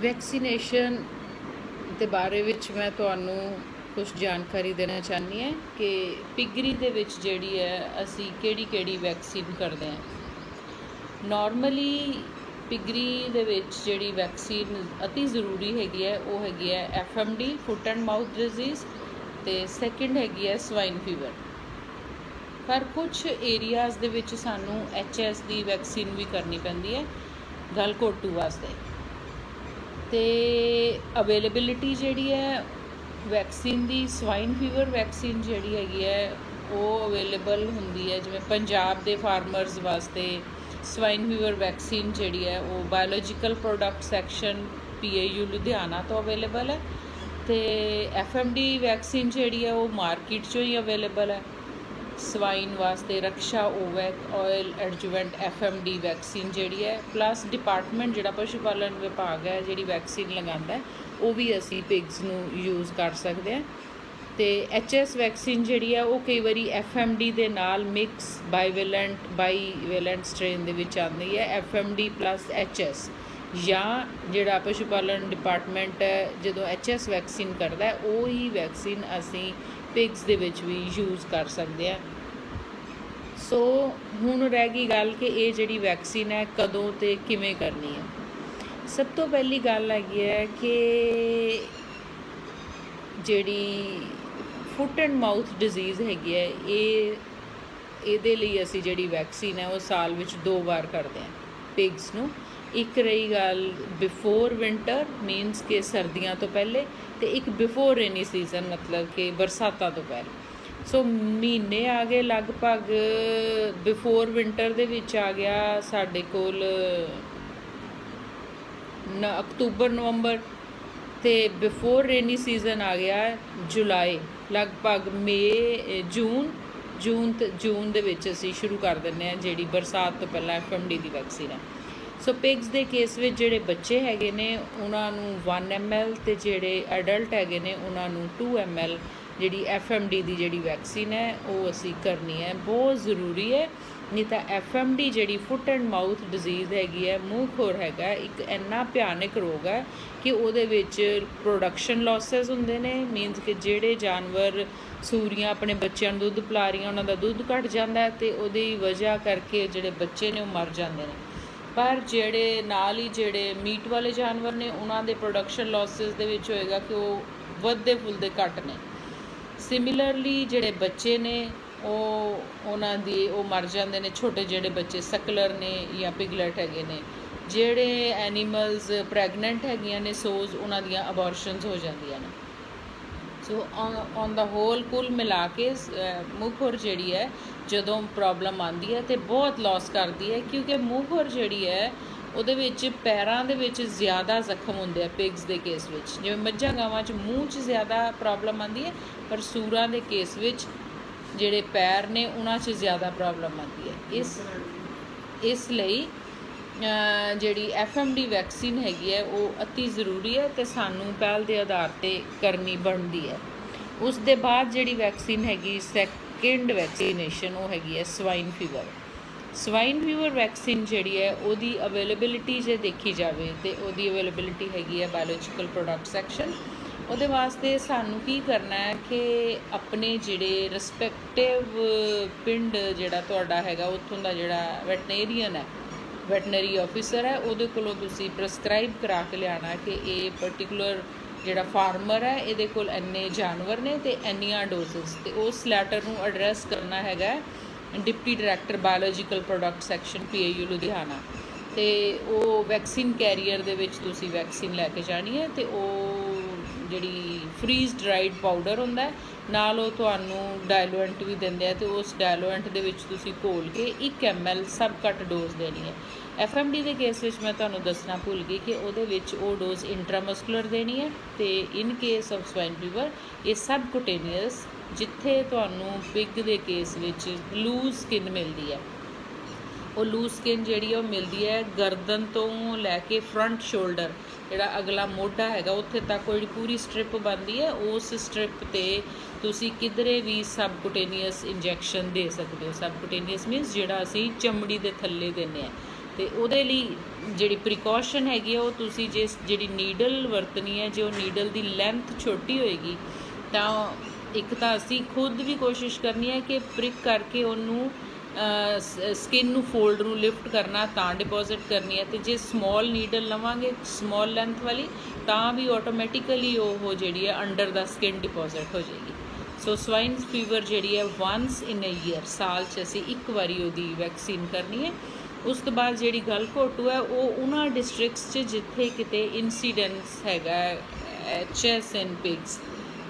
Vaccination ਦੇ ਬਾਰੇ ਵਿੱਚ ਮੈਂ ਤੁਹਾਨੂੰ ਕੁਝ ਜਾਣਕਾਰੀ ਦੇਣਾ ਚਾਹੁੰਦੀ ਹਾਂ ਕਿ ਪਿਗਰੀ ਦੇ ਵਿੱਚ ਜਿਹੜੀ ਹੈ, ਅਸੀਂ ਕਿਹੜੀ ਕਿਹੜੀ ਵੈਕਸੀਨ ਕਰਦੇ ਹਾਂ। ਨਾਰਮਲੀ ਪਿਗਰੀ ਦੇ ਵਿੱਚ ਜਿਹੜੀ ਵੈਕਸੀਨ ਅਤੀ ਜ਼ਰੂਰੀ ਹੈਗੀ ਹੈ, ਉਹ ਹੈਗੀ ਹੈ FMD foot and mouth disease ਤੇ ਸੈਕਿੰਡ ਹੈਗੀ ਹੈ ਸਵਾਈਨ ਫੀਵਰ ਪਰ ਕੁਝ ਏਰੀਆਜ਼ ਦੇ ਵਿੱਚ ਸਾਨੂੰ ਐਚਐਸ ਦੀ ਵੈਕਸੀਨ ਵੀ ਕਰਨੀ ਪੈਂਦੀ ਹੈ ਗਲਘੋਟੂ ਵਾਸਤੇ। ਤੇ ਅਵੇਲੇਬਿਲਿਟੀ ਜਿਹੜੀ ਹੈ ਵੈਕਸੀਨ ਦੀ ਸਵਾਈਨ ਫੀਵਰ ਵੈਕਸੀਨ ਜਿਹੜੀ ਹੈਗੀ ਹੈ, ਉਹ ਅਵੇਲੇਬਲ ਹੁੰਦੀ ਹੈ, ਜਿਵੇਂ ਪੰਜਾਬ ਦੇ ਫਾਰਮਰਸ ਵਾਸਤੇ ਸਵਾਈਨ ਫੀਵਰ ਵੈਕਸੀਨ ਜਿਹੜੀ ਹੈ, ਉਹ biological product section PAU Ludhiana ਤੋਂ ਅਵੇਲੇਬਲ ਹੈ। ਤੇ ਐਫਐਮਡੀ ਵੈਕਸੀਨ ਜਿਹੜੀ ਹੈ, ਉਹ ਮਾਰਕੀਟ 'ਚੋਂ ਹੀ ਅਵੇਲੇਬਲ ਹੈ। ਸਵਾਈਨ ਵਾਸਤੇ ਰਕਸ਼ਾ ਓਵੈਕ ਆਇਲ ਐਡਜੂਵੈਂਟ ਐਫਐਮਡੀ ਵੈਕਸੀਨ ਜਿਹੜੀ ਹੈ ਪਲੱਸ ਡਿਪਾਰਟਮੈਂਟ ਜਿਹੜਾ ਪਸ਼ੂ ਪਾਲਣ ਵਿਭਾਗ ਹੈ ਜਿਹੜੀ ਵੈਕਸੀਨ ਲਗਾਉਂਦਾ ਉਹ ਵੀ ਅਸੀਂ ਪਿਗਸ ਨੂੰ ਯੂਜ਼ ਕਰ ਸਕਦੇ ਹਾਂ। ਤੇ ਐਚਐਸ ਵੈਕਸੀਨ ਜਿਹੜੀ ਹੈ, ਉਹ ਕਈ ਵਾਰੀ ਐਫਐਮਡੀ ਦੇ ਨਾਲ ਮਿਕਸ ਬਾਈਵੈਲੈਂਟ ਬਾਈਵੈਲੈਂਟ ਸਟ੍ਰੇਨ ਦੇ ਵਿੱਚ ਆਉਂਦੀ ਹੈ, ਐਫਐਮਡੀ ਪਲੱਸ ਐਚਐਸ ਜਾਂ ਜਿਹੜਾ ਪਸ਼ੂ ਪਾਲਣ ਡਿਪਾਰਟਮੈਂਟ ਹੈ, ਜਦੋਂ ਐਚਐਸ ਵੈਕਸੀਨ ਕਰਦਾ ਹੈ, ਉਹ ਹੀ ਵੈਕਸੀਨ ਅਸੀਂ ਪਿਗਸ ਦੇ ਵਿੱਚ ਵੀ ਯੂਜ਼ ਕਰ ਸਕਦੇ ਹਾਂ। ਸੋ ਹੁਣ ਰਹਿ ਗਈ ਗੱਲ ਕਿ ਇਹ ਜਿਹੜੀ ਵੈਕਸੀਨ ਹੈ, ਕਦੋਂ ਤੇ ਕਿਵੇਂ ਕਰਨੀ ਹੈ। ਸਭ ਤੋਂ ਪਹਿਲੀ ਗੱਲ ਹੈਗੀ ਹੈ ਕਿ ਜਿਹੜੀ ਫੁੱਟ ਐਂਡ ਮਾਊਥ ਡਿਜ਼ੀਜ਼ ਹੈਗੀ ਹੈ, ਇਹ, ਇਹਦੇ ਲਈ ਅਸੀਂ ਜਿਹੜੀ ਵੈਕਸੀਨ ਹੈ, ਉਹ ਸਾਲ ਵਿੱਚ ਦੋ ਵਾਰ ਕਰਦੇ ਹਾਂ। ਪਿਗਸ ਨੂੰ। ਇੱਕ ਰਹੀ ਗੱਲ ਬਿਫੋਰ ਵਿੰਟਰ ਮੀਨਸ ਕਿ ਸਰਦੀਆਂ ਤੋਂ ਪਹਿਲੇ ਤੇ ਇੱਕ ਬਿਫੋਰ ਰੇਨੀ ਸੀਜ਼ਨ ਮਤਲਬ ਕਿ ਬਰਸਾਤਾਂ ਤੋਂ ਪਹਿਲੇ। ਸੋ ਮਹੀਨੇ ਆ ਗਏ ਲਗਭਗ ਬਿਫੋਰ ਵਿੰਟਰ ਦੇ ਵਿੱਚ ਆ ਗਿਆ ਸਾਡੇ ਕੋਲ, ਨ, ਅਕਤੂਬਰ, ਨਵੰਬਰ ਤੇ ਬਿਫੋਰ ਰੇਨੀ ਸੀਜ਼ਨ ਆ ਗਿਆ ਜੁਲਾਈ। ਲਗਭਗ ਮਈ ਜੂਨ ਜੂਨ ਤੇ ਜੂਨ ਦੇ ਵਿੱਚ ਅਸੀਂ ਸ਼ੁਰੂ ਕਰ ਦਿੰਦੇ ਹਾਂ ਜਿਹੜੀ ਬਰਸਾਤ ਤੋਂ ਪਹਿਲਾਂ ਐਫਐਮਡੀ ਦੀ ਵੈਕਸੀਨ ਹੈ। ਸੋ ਪਿਗਸ ਦੇ ਕੇਸ ਵਿੱਚ ਜਿਹੜੇ ਬੱਚੇ ਹੈਗੇ ਨੇ, ਉਹਨਾਂ ਨੂੰ 1 ml ਤੇ ਜਿਹੜੇ ਐਡਲਟ ਹੈਗੇ ਨੇ, ਉਹਨਾਂ ਨੂੰ 2 ml ਜਿਹੜੀ ਐਫਐਮਡੀ ਦੀ ਜਿਹੜੀ ਵੈਕਸੀਨ ਹੈ, ਉਹ ਅਸੀਂ ਕਰਨੀ ਹੈ। ਬਹੁਤ ਜ਼ਰੂਰੀ ਹੈ ਨਹੀਂ ਤਾਂ ਐਫਐਮਡੀ ਜਿਹੜੀ ਫੁੱਟ ਐਂਡ ਮਾਊਥ ਡਿਜ਼ੀਜ਼ ਹੈਗੀ ਹੈ ਮੂੰਹ ਖੋਰ ਹੈਗਾ, ਇੱਕ ਇੰਨਾ ਭਿਆਨਕ ਰੋਗ ਹੈ ਕਿ ਉਹਦੇ ਵਿੱਚ ਪ੍ਰੋਡਕਸ਼ਨ ਲਾਸਸ ਹੁੰਦੇ ਨੇ ਮੀਨਸ ਕਿ ਜਿਹੜੇ ਜਾਨਵਰ, ਸੂਰੀਆਂ ਆਪਣੇ ਬੱਚਿਆਂ ਨੂੰ ਦੁੱਧ ਪਿਲਾ ਰਹੀਆਂ, ਉਹਨਾਂ ਦਾ ਦੁੱਧ ਘਟ ਜਾਂਦਾ ਹੈ ਤੇ ਉਹਦੀ ਵਜ੍ਹਾ ਕਰਕੇ ਜਿਹੜੇ ਬੱਚੇ ਨੇ ਉਹ ਮਰ ਜਾਂਦੇ ਨੇ। ਪਰ ਜਿਹੜੇ ਨਾਲ ਹੀ ਜਿਹੜੇ ਮੀਟ ਵਾਲੇ ਜਾਨਵਰ ਨੇ, ਉਹਨਾਂ ਦੇ ਪ੍ਰੋਡਕਸ਼ਨ ਲਾਸਸ ਦੇ ਵਿੱਚ ਹੋਏਗਾ ਕਿ ਉਹ ਵੱਧਦੇ ਫੁੱਲਦੇ ਘੱਟ ਨੇ। ਸਿਮਿਲਰਲੀ ਜਿਹੜੇ ਬੱਚੇ ਨੇ ਉਹ ਉਹਨਾਂ ਦੀ ਉਹ ਮਰ ਜਾਂਦੇ ਨੇ, ਛੋਟੇ ਜਿਹੜੇ ਬੱਚੇ ਸਕਲਰ ਨੇ ਜਾਂ ਪਿਗਲਟ ਹੈਗੇ ਨੇ, ਜਿਹੜੇ ਐਨੀਮਲਸ ਪ੍ਰੈਗਨੈਂਟ ਹੈਗੀਆਂ ਨੇ ਸੋਜ਼ ਉਹਨਾਂ ਦੀਆਂ ਅਬੋਰਸ਼ਨਸ ਹੋ ਜਾਂਦੀਆਂ ਨੇ। ਸੋ ਔਨ ਦਾ ਹੋਲ ਕੁੱਲ ਮਿਲਾ ਕੇ ਮੁਖਰ ਜਿਹੜੀ ਹੈ, ਜਦੋਂ ਪ੍ਰੋਬਲਮ ਆਂਦੀ ਹੈ ਤੇ ਬਹੁਤ ਲਾਸ ਕਰਦੀ ਹੈ, ਕਿਉਂਕਿ ਮੁਖਰ ਜਿਹੜੀ ਹੈ, ਉਹਦੇ ਵਿੱਚ ਪੈਰਾਂ ਦੇ ਵਿੱਚ ਜ਼ਿਆਦਾ ਜ਼ਖਮ ਹੁੰਦੇ ਆ ਪਿਗਸ ਦੇ ਕੇਸ ਵਿੱਚ। ਜਿਵੇਂ ਮੱਝਾਂ ਗਾਵਾਂ 'ਚ ਮੂੰਹ 'ਚ ਜ਼ਿਆਦਾ ਪ੍ਰੋਬਲਮ ਆਂਦੀ ਹੈ, ਪਰ ਸੂਰਾਂ ਦੇ ਕੇਸ ਵਿੱਚ ਜਿਹੜੇ ਪੈਰ ਨੇ ਉਹਨਾਂ 'ਚ ਜ਼ਿਆਦਾ ਪ੍ਰੋਬਲਮ ਆਉਂਦੀ ਹੈ। ਇਸ ਇਸ ਲਈ ਅ, ਜਿਹੜੀ ਐਫਐਮਡੀ ਵੈਕਸੀਨ ਹੈਗੀ ਹੈ ਉਹ ਅਤੀ ਜ਼ਰੂਰੀ ਹੈ ਤੇ ਸਾਨੂੰ ਪਹਿਲ ਦੇ ਆਧਾਰ ਤੇ ਕਰਨੀ ਬਣਦੀ ਹੈ। ਉਸ ਦੇ ਬਾਅਦ ਜਿਹੜੀ ਵੈਕਸੀਨ ਹੈਗੀ ਸੈਕਿੰਡ ਵੈਕਸੀਨੇਸ਼ਨ ਉਹ ਹੈਗੀ ਹੈ swine fever swine fever vaccine ਜਿਹੜੀ ਹੈ ਉਹਦੀ ਅਵੇਲੇਬਿਲਿਟੀ ਜੇ ਦੇਖੀ ਜਾਵੇ ਤੇ ਉਹਦੀ ਅਵੇਲੇਬਿਲਿਟੀ ਹੈਗੀ ਹੈ ਬਾਇਓਲੋਜੀਕਲ ਪ੍ਰੋਡਕਟ ਸੈਕਸ਼ਨ ਉਹਦੇ ਵਾਸਤੇ ਸਾਨੂੰ ਕੀ ਕਰਨਾ ਹੈ ਕਿ ਆਪਣੇ ਜਿਹੜੇ ਰਿਸਪੈਕਟਿਵ ਪਿੰਡ ਜਿਹੜਾ ਤੁਹਾਡਾ ਹੈਗਾ, ਉੱਥੋਂ ਦਾ ਜਿਹੜਾ ਵੈਟਨੇਰੀਅਨ ਹੈ ਵੈਟਨਰੀ ਆਫੀਸਰ ਹੈ, ਉਹਦੇ ਕੋਲੋਂ ਤੁਸੀਂ ਪ੍ਰਸਕ੍ਰਾਈਬ ਕਰਾ ਕੇ ਲਿਆਣਾ ਕਿ ਇਹ ਪਾਰਟਿਕੂਲਰ ਜਿਹੜਾ ਫਾਰਮਰ ਹੈ, ਇਹਦੇ ਕੋਲ ਐਨੇ ਜਾਨਵਰ ਨੇ ਤੇ ਇੰਨੀਆਂ ਡੋਜ਼ਸ ਤੇ ਉਸ ਲੈਟਰ ਨੂੰ ਐਡਰੈਸ ਕਰਨਾ ਹੈਗਾ deputy director biological product section PAU Ludhiana ਤੇ ਉਹ ਵੈਕਸੀਨ ਕੈਰੀਅਰ ਦੇ ਵਿੱਚ ਤੁਸੀਂ ਵੈਕਸੀਨ ਲੈ ਕੇ ਜਾਣੀ ਹੈ ਤੇ ਉਹ ਜਿਹੜੀ ਫਰੀਜ਼ ਡਰਾਈਡ ਪਾਊਡਰ ਹੁੰਦਾ ਨਾਲ ਉਹ ਤੁਹਾਨੂੰ ਡਾਇਲੂਐਂਟ ਵੀ ਦਿੰਦੇ ਆ ਤੇ ਉਸ ਡਾਇਲੂਐਂਟ ਦੇ ਵਿੱਚ ਤੁਸੀਂ ਘੋਲ ਕੇ 1 ml ਸਬ ਕੱਟ ਡੋਜ਼ ਦੇਣੀ ਹੈ। ਐਫਐਮਡੀ ਦੇ ਕੇਸ ਵਿੱਚ ਮੈਂ ਤੁਹਾਨੂੰ ਦੱਸਣਾ ਭੁੱਲ ਗਈ ਕਿ ਉਹਦੇ ਵਿੱਚ ਉਹ ਡੋਜ਼ ਇੰਟਰਾਮਸਕੂਲਰ ਦੇਣੀ ਹੈ ਤੇ in case of swine fever ਇਹ ਸਬ ਕੁਟੇਨੀਅਸ ਜਿੱਥੇ ਤੁਹਾਨੂੰ ਪਿਗ ਦੇ ਕੇਸ ਵਿੱਚ ਲੂਜ਼ ਸਕਿਨ ਮਿਲਦੀ ਹੈ। ਉਹ ਲੂਜ਼ ਸਕਿਨ ਜਿਹੜੀ ਉਹ ਮਿਲਦੀ ਹੈ ਗਰਦਨ ਤੋਂ ਲੈ ਕੇ ਫਰੰਟ ਸ਼ੋਲਡਰ ਜਿਹੜਾ ਅਗਲਾ ਮੋਢਾ ਹੈਗਾ, ਉੱਥੇ ਤੱਕ ਉਹ ਜਿਹੜੀ ਪੂਰੀ ਸਟ੍ਰਿਪ ਬਣਦੀ ਹੈ, ਉਸ ਸਟ੍ਰਿਪ ਤੇ ਤੁਸੀਂ ਕਿਧਰੇ ਵੀ ਸਬਕੁਟੇਨੀਅਸ ਇੰਜੈਕਸ਼ਨ ਦੇ ਸਕਦੇ ਹੋ। ਸਬਕੁਟੇਨੀਅਸ ਮੀਨਸ ਜਿਹੜਾ ਅਸੀਂ ਚਮੜੀ ਦੇ ਥੱਲੇ ਦਿੰਨੇ ਆ ਤੇ ਉਹਦੇ ਲਈ ਜਿਹੜੀ ਪ੍ਰੀਕਾਸ਼ਨ ਹੈਗੀ ਆ, ਉਹ ਤੁਸੀਂ ਜੇ ਜਿਹੜੀ ਨੀਡਲ ਵਰਤਣੀ ਹੈ, ਜੇ ਉਹ ਨੀਡਲ ਦੀ ਲੈਂਥ ਛੋਟੀ ਹੋਏਗੀ, ਤਾਂ ਇੱਕ ਤਾਂ ਅਸੀਂ ਖੁਦ ਵੀ ਕੋਸ਼ਿਸ਼ ਕਰਨੀ ਹੈ ਕਿ ਪ੍ਰਿਕ ਕਰਕੇ ਉਹਨੂੰ ਸਕਿਨ ਨੂੰ ਫੋਲਡ ਨੂੰ ਲਿਫਟ ਕਰਨਾ, ਤਾਂ ਡਿਪੋਜ਼ਿਟ ਕਰਨੀ ਹੈ ਤੇ ਜੇ ਸਮਾਲ ਨੀਡਲ ਲਵਾਂਗੇ ਸਮਾਲ ਲੈਂਥ ਵਾਲੀ, ਤਾਂ ਵੀ ਆਟੋਮੈਟਿਕਲੀ ਉਹ ਜਿਹੜੀ ਹੈ ਅੰਡਰ ਦਾ ਸਕਿਨ ਡਿਪੋਜ਼ਿਟ ਹੋ ਜਾਏਗੀ। ਸੋ ਸਵਾਈਨ ਫੀਵਰ ਜਿਹੜੀ ਹੈ ਵਾਂਸ ਇਨ ਅ ਈਅਰ ਸਾਲ 'ਚ ਅਸੀਂ ਇੱਕ ਵਾਰੀ ਉਹਦੀ ਵੈਕਸੀਨ ਕਰਨੀ ਹੈ। ਉਸ ਤੋਂ ਬਾਅਦ ਜਿਹੜੀ ਗੱਲ ਘੋਟੂ ਹੈ, ਉਹ ਉਹਨਾਂ ਡਿਸਟ੍ਰਿਕਟਸ 'ਚ ਜਿੱਥੇ ਕਿਤੇ ਇਨਸੀਡੈਂਸ ਹੈਗਾ ਐਚਐਸ ਐਂਡ ਪਿਗਸ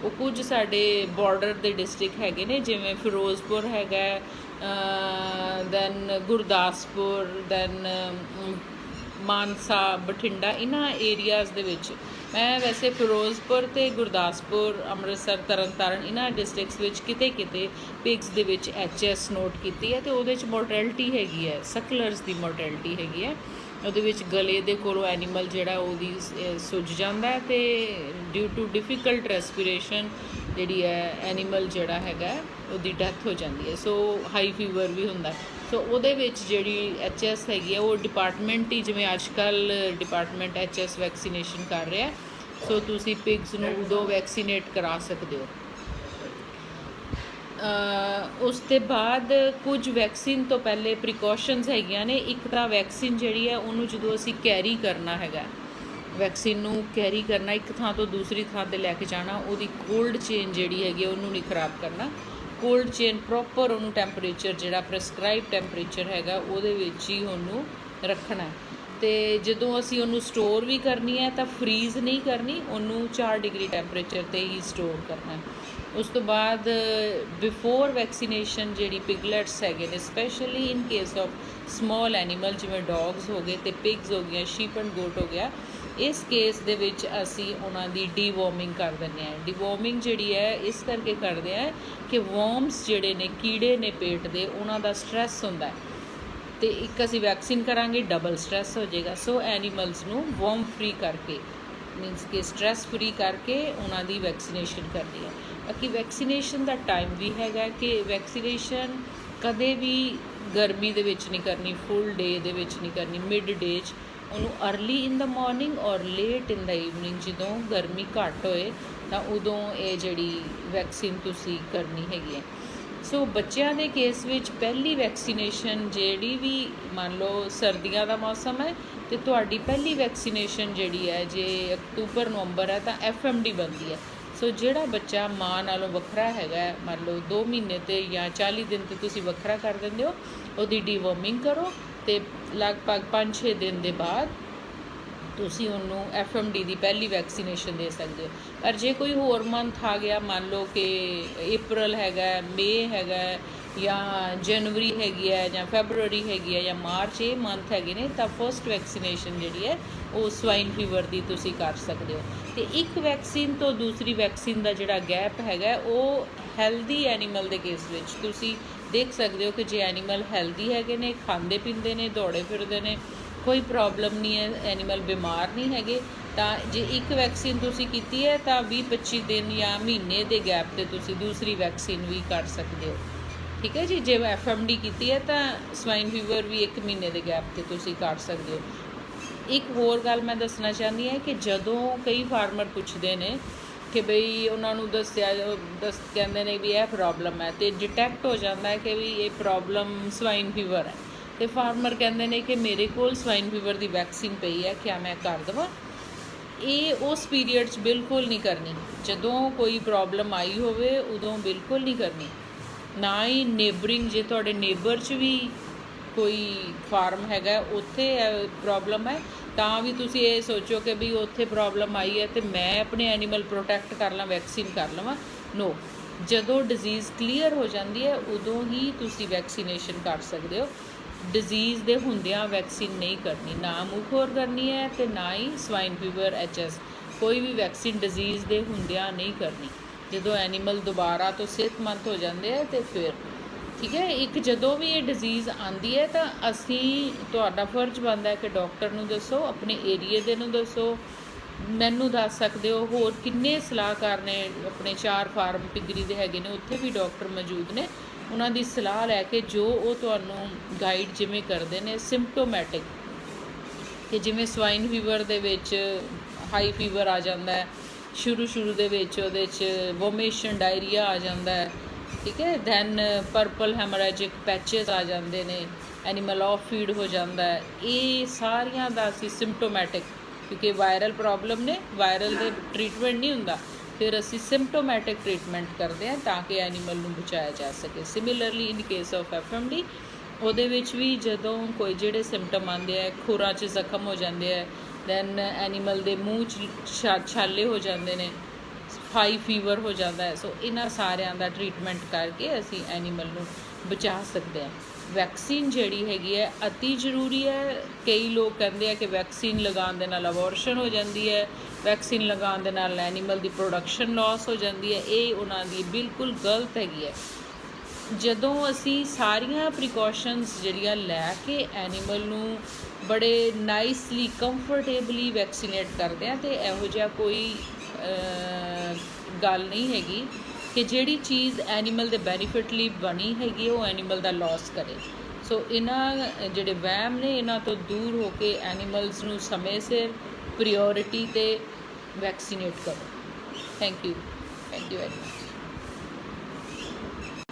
ਉਹ ਕੁਝ ਸਾਡੇ ਬਾਰਡਰ ਦੇ ਡਿਸਟ੍ਰਿਕਟ ਹੈਗੇ ਨੇ, ਜਿਵੇਂ ਫਿਰੋਜ਼ਪੁਰ ਹੈਗਾ ਦੈਨ ਗੁਰਦਾਸਪੁਰ ਦੈਨ ਮਾਨਸਾ, ਬਠਿੰਡਾ ਇਹਨਾਂ ਏਰੀਆਜ਼ ਦੇ ਵਿੱਚ। ਮੈਂ ਵੈਸੇ ਫਿਰੋਜ਼ਪੁਰ ਤੇ ਗੁਰਦਾਸਪੁਰ, ਅੰਮ੍ਰਿਤਸਰ, ਤਰਨਤਾਰਨ ਇਹਨਾਂ ਡਿਸਟ੍ਰਿਕਟਸ ਵਿੱਚ ਕਿਤੇ ਕਿਤੇ ਪਿਗਸ ਦੇ ਵਿੱਚ ਐਚਐਸ ਨੋਟ ਕੀਤੀ ਹੈ ਤੇ ਉਹਦੇ ਵਿੱਚ ਮੋਰਟੈਲਿਟੀ ਹੈਗੀ ਹੈ ਸਕਲਰਸ ਦੀ ਮੋਰਟੈਲਿਟੀ ਹੈਗੀ ਹੈ। ਉਹਦੇ ਵਿੱਚ ਗਲੇ ਦੇ ਕੋਲੋਂ ਐਨੀਮਲ ਜਿਹੜਾ ਉਹਦੀ ਸੁੱਜ ਜਾਂਦਾ ਹੈ ਤੇ ਡਿਊ ਟੂ ਡਿਫਿਕਲਟ ਰੈਸਪੀਰੇਸ਼ਨ ਜਿਹੜੀ ਹੈ ਐਨੀਮਲ ਜਿਹੜਾ ਹੈਗਾ, ਉਹਦੀ ਡੈਥ ਹੋ ਜਾਂਦੀ ਹੈ। ਸੋ ਹਾਈ ਫੀਵਰ ਵੀ ਹੁੰਦਾ ਸੋ ਉਹਦੇ ਵਿੱਚ ਜਿਹੜੀ ਐਚਐਸ ਹੈਗੀ ਹੈ, ਉਹ ਡਿਪਾਰਟਮੈਂਟ ਹੀ ਜਿਵੇਂ ਅੱਜ ਕੱਲ ਡਿਪਾਰਟਮੈਂਟ ਐਚਐਸ ਵੈਕਸੀਨੇਸ਼ਨ ਕਰ ਰਿਹਾ ਸੋ ਤੁਸੀਂ ਪਿਗਸ ਨੂੰ ਉਦੋਂ ਵੈਕਸੀਨੇਟ ਕਰਾ ਸਕਦੇ ਹੋ। ਉਸ ਤੋਂ ਬਾਅਦ ਕੁਝ ਵੈਕਸੀਨ ਤੋਂ ਪਹਿਲੇ ਪ੍ਰੀਕਾਸ਼ਨਸ ਹੈਗੀਆਂ ਨੇ। ਇੱਕ ਤਾਂ ਵੈਕਸੀਨ ਜਿਹੜੀ ਹੈ ਉਹਨੂੰ ਜਦੋਂ ਅਸੀਂ ਕੈਰੀ ਕਰਨਾ ਹੈਗਾ ਵੈਕਸੀਨ ਨੂੰ ਕੈਰੀ ਕਰਨਾ ਇੱਕ ਥਾਂ ਤੋਂ ਦੂਸਰੀ ਥਾਂ ਤੇ ਲੈ ਕੇ ਜਾਣਾ ਉਹਦੀ ਕੋਲਡ ਚੇਨ ਜਿਹੜੀ ਹੈਗੀ ਹੈ, ਉਹਨੂੰ ਨਹੀਂ ਖਰਾਬ ਕਰਨਾ। ਕੋਲਡ ਚੇਨ ਪ੍ਰੋਪਰ ਉਹਨੂੰ ਟੈਂਪਰੇਚਰ ਜਿਹੜਾ ਪ੍ਰੈਸਕ੍ਰਾਈਬ ਟੈਂਪਰੇਚਰ ਹੈਗਾ ਉਹਦੇ ਵਿੱਚ ਹੀ ਉਹਨੂੰ ਰੱਖਣਾ ਹੈ। ਤੇ ਜਦੋਂ ਅਸੀਂ ਉਹਨੂੰ ਸਟੋਰ ਵੀ ਕਰਨੀ ਹੈ ਤਾਂ ਫ੍ਰੀਜ਼ ਨਹੀਂ ਕਰਨੀ ਉਹਨੂੰ 4 ਡਿਗਰੀ ਟੈਂਪਰੇਚਰ ਤੇ ਹੀ ਸਟੋਰ ਕਰਨਾ ਉਸ ਤੋਂ ਬਾਅਦ ਬਿਫੋਰ ਵੈਕਸੀਨੇਸ਼ਨ ਜਿਹੜੀ ਪਿਗਲੈਟਸ ਹੈਗੇ ਨੇ specially in case of small animal ਜਿਵੇਂ ਡੌਗਸ ਹੋ ਗਏ ਤੇ ਪਿਗਸ ਹੋ ਗਈਆਂ ਸ਼ੀਪ ਐਂਡ ਗੋਟ ਹੋ ਗਿਆ, ਇਸ ਕੇਸ ਦੇ ਵਿੱਚ ਅਸੀਂ ਉਹਨਾਂ ਦੀ ਡੀਵੋਰਮਿੰਗ ਕਰ ਦਿੰਦੇ ਹਾਂ। ਡੀਵੋਰਮਿੰਗ ਜਿਹੜੀ ਹੈ, ਇਸ ਕਰਕੇ ਕਰਦੇ ਹਾਂ ਕਿ ਵਰਮਸ ਜਿਹੜੇ ਨੇ, ਕੀੜੇ ਨੇ ਪੇਟ ਦੇ, ਉਹਨਾਂ ਦਾ ਸਟ੍ਰੈਸ ਹੁੰਦਾ ਹੈ। ਤੇ ਇੱਕ ਅਸੀਂ ਵੈਕਸੀਨ ਕਰਾਂਗੇ ਡਬਲ ਸਟ੍ਰੈਸ ਹੋ ਜਾਏਗਾ। ਸੋ ਐਨੀਮਲਸ ਨੂੰ ਵਰਮ ਫ੍ਰੀ ਕਰਕੇ ਮੀਨਸ ਕਿ ਸਟ੍ਰੈਸ ਫ੍ਰੀ ਕਰਕੇ ਉਹਨਾਂ ਦੀ ਵੈਕਸੀਨੇਸ਼ਨ ਕਰਨੀ ਹੈ। ਬਾਕੀ ਵੈਕਸੀਨੇਸ਼ਨ ਦਾ ਟਾਈਮ ਵੀ ਹੈਗਾ ਕਿ ਵੈਕਸੀਨੇਸ਼ਨ ਕਦੇ ਵੀ ਗਰਮੀ ਦੇ ਵਿੱਚ ਨਹੀਂ ਕਰਨੀ ਫੁੱਲ ਡੇ ਦੇ ਵਿੱਚ ਨਹੀਂ ਕਰਨੀ ਮਿਡ ਡੇ 'ਚ। ਉਹਨੂੰ early in the morning or late in the evening ਜਦੋਂ ਗਰਮੀ ਘੱਟ ਹੋਏ, ਤਾਂ ਉਦੋਂ ਇਹ ਜਿਹੜੀ ਵੈਕਸੀਨ ਤੁਸੀਂ ਕਰਨੀ ਹੈਗੀ ਹੈ। ਸੋ ਬੱਚਿਆਂ ਦੇ ਕੇਸ ਵਿੱਚ ਪਹਿਲੀ ਵੈਕਸੀਨੇਸ਼ਨ ਜਿਹੜੀ ਵੀ ਮੰਨ ਲਓ ਸਰਦੀਆਂ ਦਾ ਮੌਸਮ ਹੈ ਤੇ ਤੁਹਾਡੀ ਪਹਿਲੀ ਵੈਕਸੀਨੇਸ਼ਨ ਜਿਹੜੀ ਹੈ, ਜੇ ਅਕਤੂਬਰ, ਨਵੰਬਰ ਹੈ, ਤਾਂ ਐਫਐਮਡੀ ਬਣਦੀ ਹੈ। ਸੋ ਜਿਹੜਾ ਬੱਚਾ ਮਾਂ ਨਾਲੋਂ ਵੱਖਰਾ ਹੈਗਾ, ਮੰਨ ਲਓ 2 ਮਹੀਨੇ ਤੇ ਜਾਂ 40 ਦਿਨ ਤੇ ਤੁਸੀਂ ਵੱਖਰਾ ਕਰ ਦਿੰਦੇ ਹੋ, ਉਹਦੀ ਡੀਵਰਮਿੰਗ ਕਰੋ ਤੇ ਲਗਭਗ 5-6 ਦਿਨ ਦੇ ਬਾਅਦ ਤੁਸੀਂ ਉਹਨੂੰ ਐਫਐਮਡੀ ਦੀ ਪਹਿਲੀ ਵੈਕਸੀਨੇਸ਼ਨ ਦੇ ਸਕਦੇ ਹੋ। ਪਰ ਜੇ ਕੋਈ ਹੋਰ ਮੰਥ ਆ ਗਿਆ, ਮੰਨ ਲਓ ਕਿ April ਹੈਗਾ ਮਈ ਹੈਗਾ ਜਾਂ ਜਨਵਰੀ ਹੈਗੀ ਹੈ ਜਾਂ ਫੈਬਰੂਅਰੀ ਹੈਗੀ ਹੈ ਜਾਂ ਮਾਰਚ, ਇਹ ਮੰਥ ਹੈਗੇ ਨੇ, ਤਾਂ ਫਰਸਟ ਵੈਕਸੀਨੇਸ਼ਨ ਜਿਹੜੀ ਹੈ, ਉਹ ਸਵਾਈਨ ਫੀਵਰ ਦੀ ਤੁਸੀਂ ਕਰ ਸਕਦੇ ਹੋ। ਤੇ ਇੱਕ ਵੈਕਸੀਨ ਤੋਂ ਦੂਸਰੀ ਵੈਕਸੀਨ ਦਾ ਜਿਹੜਾ ਗੈਪ ਹੈਗਾ, ਉਹ ਹੈਲਦੀ ਐਨੀਮਲ ਦੇ ਕੇਸ ਵਿੱਚ ਤੁਸੀਂ ਦੇਖ ਸਕਦੇ ਹੋ ਕਿ ਜੇ ਐਨੀਮਲ ਹੈਲਦੀ ਹੈਗੇ ਨੇ, ਖਾਂਦੇ ਪੀਂਦੇ ਨੇ, ਦੌੜੇ ਫਿਰਦੇ ਨੇ, ਕੋਈ ਪ੍ਰੋਬਲਮ ਨਹੀਂ ਹੈ ਐਨੀਮਲ ਬਿਮਾਰ ਨਹੀਂ ਹੈਗੇ, ਤਾਂ ਜੇ ਇੱਕ ਵੈਕਸੀਨ ਤੁਸੀਂ ਕੀਤੀ ਹੈ, ਤਾਂ 20-25 ਦਿਨ ਜਾਂ ਮਹੀਨੇ ਦੇ ਗੈਪ ਤੇ ਤੁਸੀਂ ਦੂਸਰੀ ਵੈਕਸੀਨ ਵੀ ਕਰ ਸਕਦੇ ਹੋ। ਠੀਕ ਹੈ ਜੀ, ਜੇ ਐਫਐਮਡੀ ਕੀਤੀ ਹੈ ਤਾਂ ਸਵਾਈਨ ਫੀਵਰ ਵੀ 1 ਮਹੀਨੇ ਦੇ ਗੈਪ ਤੇ ਤੁਸੀਂ ਕਰ ਸਕਦੇ ਹੋ। ਇੱਕ ਹੋਰ ਗੱਲ ਮੈਂ ਦੱਸਣਾ ਚਾਹੁੰਦੀ ਹਾਂ ਕਿ ਜਦੋਂ ਕਈ ਫਾਰਮਰ ਪੁੱਛਦੇ ਨੇ ਕਿ ਬਈ ਉਹਨਾਂ ਨੂੰ ਦੱਸਿਆ, ਦੱਸ, ਕਹਿੰਦੇ ਨੇ ਵੀ ਇਹ ਪ੍ਰੋਬਲਮ ਹੈ ਤੇ ਡਿਟੈਕਟ ਹੋ ਜਾਂਦਾ ਹੈ ਕਿ ਵੀ ਇਹ ਪ੍ਰੋਬਲਮ ਸਵਾਈਨ ਫੀਵਰ ਹੈ। ਤੇ ਫਾਰਮਰ ਕਹਿੰਦੇ ਨੇ ਕਿ ਮੇਰੇ ਕੋਲ ਸਵਾਈਨ ਫੀਵਰ ਦੀ ਵੈਕਸੀਨ ਪਈ ਹੈ, ਕਿਆ ਮੈਂ ਕਰ ਦੇਵਾਂ? ਇਹ ਉਸ ਪੀਰੀਅਡ 'ਚ ਬਿਲਕੁਲ ਨਹੀਂ ਕਰਨੀ। ਜਦੋਂ ਕੋਈ ਪ੍ਰੋਬਲਮ ਆਈ ਹੋਵੇ, ਉਦੋਂ ਬਿਲਕੁਲ ਨਹੀਂ ਕਰਨੀ। ਨਾ ਹੀ ਨੇਬਰਿੰਗ ਜੇ ਤੁਹਾਡੇ ਨੇਬਰ 'ਚ ਵੀ ਕੋਈ ਫਾਰਮ ਹੈਗਾ, ਉੱਥੇ ਪ੍ਰੋਬਲਮ ਹੈ, ਤਾਂ ਵੀ ਤੁਸੀਂ ਇਹ ਸੋਚੋ ਕਿ ਵੀ ਉੱਥੇ ਪ੍ਰੋਬਲਮ ਆਈ ਹੈ ਤੇ ਮੈਂ ਆਪਣੇ ਐਨੀਮਲ ਪ੍ਰੋਟੈਕਟ ਕਰ ਲਾਂ ਵੈਕਸੀਨ ਕਰ ਲਵਾਂ। ਨੋ ਜਦੋਂ ਡਿਜ਼ੀਜ਼ ਕਲੀਅਰ ਹੋ ਜਾਂਦੀ ਹੈ, ਉਦੋਂ ਹੀ ਤੁਸੀਂ ਵੈਕਸੀਨੇਸ਼ਨ ਕਰ ਸਕਦੇ ਹੋ। ਡਿਜ਼ੀਜ਼ ਦੇ ਹੁੰਦਿਆਂ ਵੈਕਸੀਨ ਨਹੀਂ ਕਰਨੀ, ਨਾ ਮੂੰਹਖੋਰ ਕਰਨੀ ਹੈ ਤੇ ਨਾ ਹੀ ਸਵਾਈਨ ਫੀਵਰ ਐਚਐਸ ਕੋਈ ਵੀ ਵੈਕਸੀਨ ਡਿਜ਼ੀਜ਼ ਦੇ ਹੁੰਦਿਆਂ ਨਹੀਂ ਕਰਨੀ। ਜਦੋਂ ਐਨੀਮਲ ਦੁਬਾਰਾ ਤੋਂ ਸਿਹਤਮੰਦ ਹੋ ਜਾਂਦੇ ਆ ਤੇ ਫਿਰ, ਠੀਕ ਹੈ, ਇੱਕ ਜਦੋਂ ਵੀ ਇਹ ਡਿਜ਼ੀਜ਼ ਆਂਦੀ ਹੈ ਤਾਂ ਅਸੀਂ, ਤੁਹਾਡਾ ਫਰਜ਼ ਬਣਦਾ ਹੈ ਕਿ ਡਾਕਟਰ ਨੂੰ ਦੱਸੋ, ਆਪਣੇ ਏਰੀਏ ਦੇ ਨੂੰ ਦੱਸੋ, ਮੈਨੂੰ ਦੱਸ ਸਕਦੇ ਹੋ, ਹੋਰ ਕਿੰਨੇ ਸਲਾਹਕਾਰ ਨੇ, ਆਪਣੇ ਚਾਰ ਫਾਰਮ ਪਿਗਰੀ ਦੇ ਹੈਗੇ ਨੇ, ਉੱਥੇ ਵੀ ਡਾਕਟਰ ਮੌਜੂਦ ਨੇ, ਉਹਨਾਂ ਦੀ ਸਲਾਹ ਲੈ ਕੇ ਜੋ ਉਹ ਤੁਹਾਨੂੰ ਗਾਈਡ ਜਿਵੇਂ ਕਰਦੇ ਨੇ ਸਿੰਪਟੋਮੈਟਿਕ ਕਿ ਜਿਵੇਂ ਸਵਾਈਨ ਫੀਵਰ ਦੇ ਵਿੱਚ ਹਾਈ ਫੀਵਰ ਆ ਜਾਂਦਾ ਹੈ ਸ਼ੁਰੂ ਸ਼ੁਰੂ ਦੇ ਵਿੱਚ ਉਹਦੇ 'ਚ ਵੋਮੇਸ਼ਨ ਡਾਇਰੀਆ ਆ ਜਾਂਦਾ ਹੈ, ਠੀਕ ਹੈ? ਦੈਨ ਪਰਪਲ ਹੈਮਰੈਜਿਕ ਪੈਚਸ ਆ ਜਾਂਦੇ ਨੇ ਐਨੀਮਲ ਆਫ ਫੀਡ ਹੋ ਜਾਂਦਾ ਹੈ। ਇਹ ਸਾਰੀਆਂ ਦਾ ਅਸੀਂ ਸਿੰਪਟੋਮੈਟਿਕ ਕਿਉਂਕਿ ਵਾਇਰਲ ਪ੍ਰੋਬਲਮ ਨੇ ਵਾਇਰਲ ਦੇ ਟ੍ਰੀਟਮੈਂਟ ਨਹੀਂ ਹੁੰਦਾ। ਫਿਰ ਅਸੀਂ ਸਿੰਪਟੋਮੈਟਿਕ ਟ੍ਰੀਟਮੈਂਟ ਕਰਦੇ ਹਾਂ ਤਾਂ ਕਿ ਐਨੀਮਲ ਨੂੰ ਬਚਾਇਆ ਜਾ ਸਕੇ। Similarly in case of FMD ਉਹਦੇ ਵਿੱਚ ਵੀ ਜਦੋਂ ਕੋਈ ਜਿਹੜੇ ਸਿੰਪਟਮ ਆਉਂਦੇ ਆ ਖੁਰਾਂ 'ਚ ਜ਼ਖਮ ਹੋ ਜਾਂਦੇ ਆ ਦੈਨ ਐਨੀਮਲ uh, ਦੇ ਮੂੰਹ 'ਚ ਛਾ- ਛਾਲੇ ਹੋ ਜਾਂਦੇ ਨੇ ਹਾਈ ਫੀਵਰ ਹੋ ਜਾਂਦਾ ਹੈ। ਸੋ ਇਹਨਾਂ ਸਾਰਿਆਂ ਦਾ ਟ੍ਰੀਟਮੈਂਟ ਕਰਕੇ ਅਸੀਂ ਐਨੀਮਲ ਨੂੰ ਬਚਾ ਸਕਦੇ ਹਾਂ। ਵੈਕਸੀਨ ਜਿਹੜੀ ਹੈਗੀ ਹੈ, ਅਤੀ ਜ਼ਰੂਰੀ ਹੈ। ਕਈ ਲੋਕ ਕਹਿੰਦੇ ਆ ਕਿ ਵੈਕਸੀਨ ਲਗਾਉਣ ਦੇ ਨਾਲ ਅਬੋਰਸ਼ਨ ਹੋ ਜਾਂਦੀ ਹੈ। ਵੈਕਸੀਨ ਲਗਾਉਣ ਦੇ ਨਾਲ ਐਨੀਮਲ ਦੀ ਪ੍ਰੋਡਕਸ਼ਨ ਲਾਸ ਹੋ ਜਾਂਦੀ ਹੈ। ਇਹ ਉਹਨਾਂ ਦੀ ਬਿਲਕੁਲ ਗਲਤ ਹੈਗੀ ਹੈ। ਜਦੋਂ ਅਸੀਂ ਸਾਰੀਆਂ ਪ੍ਰੀਕਾਸ਼ਨਸ ਜਿਹੜੀਆਂ ਲੈ ਕੇ ਐਨੀਮਲ ਨੂੰ ਬੜੇ ਨਾਈਸਲੀ ਕੰਫਰਟੇਬਲੀ ਵੈਕਸੀਨੇਟ ਕਰਦੇ ਆ ਤੇ ਇਹੋ ਜਿਹਾ ਕੋਈ ਗੱਲ ਨਹੀਂ ਹੈਗੀ ਕਿ ਜਿਹੜੀ ਚੀਜ਼ ਐਨੀਮਲ ਦੇ ਬੈਨੀਫਿਟ ਲਈ ਬਣੀ ਹੈਗੀ, ਉਹ ਐਨੀਮਲ ਦਾ ਲਾਸ ਕਰੇ। ਸੋ ਇਹਨਾਂ, ਜਿਹੜੇ ਵਹਿਮ ਨੇ, ਇਹਨਾਂ ਤੋਂ ਦੂਰ ਹੋ ਕੇ ਐਨੀਮਲਸ ਨੂੰ ਸਮੇਂ ਸਿਰ ਪ੍ਰਾਇੋਰਟੀ ਤੇ ਵੈਕਸੀਨੇਟ ਕਰੋ। Thank you thank you very much